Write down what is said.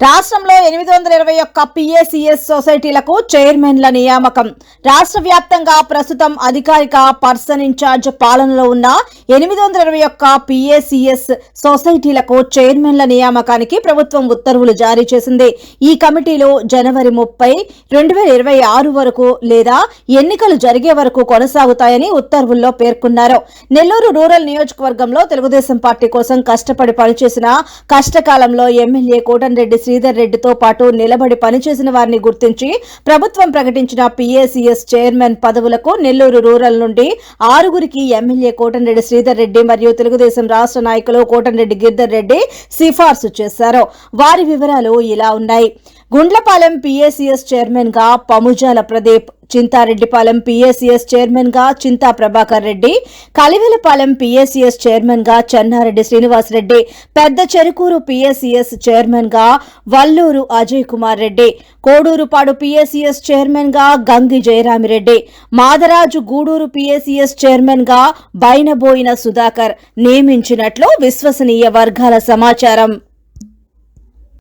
రాష్ట్రంలో ఎనిమిది వందల ఇరవై ఒక్క పిఏసిఎస్ సొసైటీలకు చైర్మన్ల నియామకం. రాష్ట్ర వ్యాప్తంగా ప్రస్తుతం అధికారిక పర్సన్ ఇన్ఛార్జ్ పాలనలో ఉన్న ఎనిమిది వందల ఇరవై ఒక్క పిఏసిఎస్ సొసైటీలకు చైర్మన్ల నియామకానికి ప్రభుత్వం ఉత్తర్వులు జారీ చేసింది. ఈ కమిటీలు జనవరి ముప్పై రెండు వేల ఇరవై ఆరు వరకు లేదా ఎన్నికలు జరిగే వరకు కొనసాగుతాయని ఉత్తర్వుల్లో పేర్కొన్నారు. నెల్లూరు రూరల్ నియోజకవర్గంలో తెలుగుదేశం పార్టీ కోసం కష్టపడి పనిచేసిన కష్టకాలంలో ఎమ్మెల్యే కోటంరెడ్డి శ్రీధర్ రెడ్డితో పాటు నిలబడి పనిచేసిన వారిని గుర్తించి ప్రభుత్వం ప్రకటించిన పీఏసీఎస్ చైర్మన్ పదవులకు నెల్లూరు రూరల్ నుండి ఆరుగురికి ఎమ్మెల్యే కోటంరెడ్డి శ్రీధర్ రెడ్డి మరియు తెలుగుదేశం రాష్ట్ర నాయకులు కోటంరెడ్డి గిరిధర్ రెడ్డి సిఫార్సు చేశారు. వారి వివరాలు ఇలా ఉన్నాయి. గుండ్లపాలెం పీఏసీఎస్ చైర్మన్గా పముజాల ప్రదీప్ చింతారెడ్డిపాలెం పీఏసీఎస్ చైర్మన్గా చింతా ప్రభాకర్ రెడ్డి కలివెలపాలెం పీఏసీఎస్ చైర్మన్గా చెన్నారెడ్డి శ్రీనివాస్ రెడ్డి పెద్ద చెరుకూరు పీఏసీఎస్ చైర్మన్గా వల్లూరు అజయ్ కుమార్ రెడ్డి కోడూరుపాడు పీఏసీఎస్ చైర్మన్గా గంగి జయరామిరెడ్డి మాదరాజు గూడూరు పీఏసీఎస్ చైర్మన్గా బైనబోయిన సుధాకర్ నియమించినట్లు విశ్వసనీయ వర్గాల సమాచారం.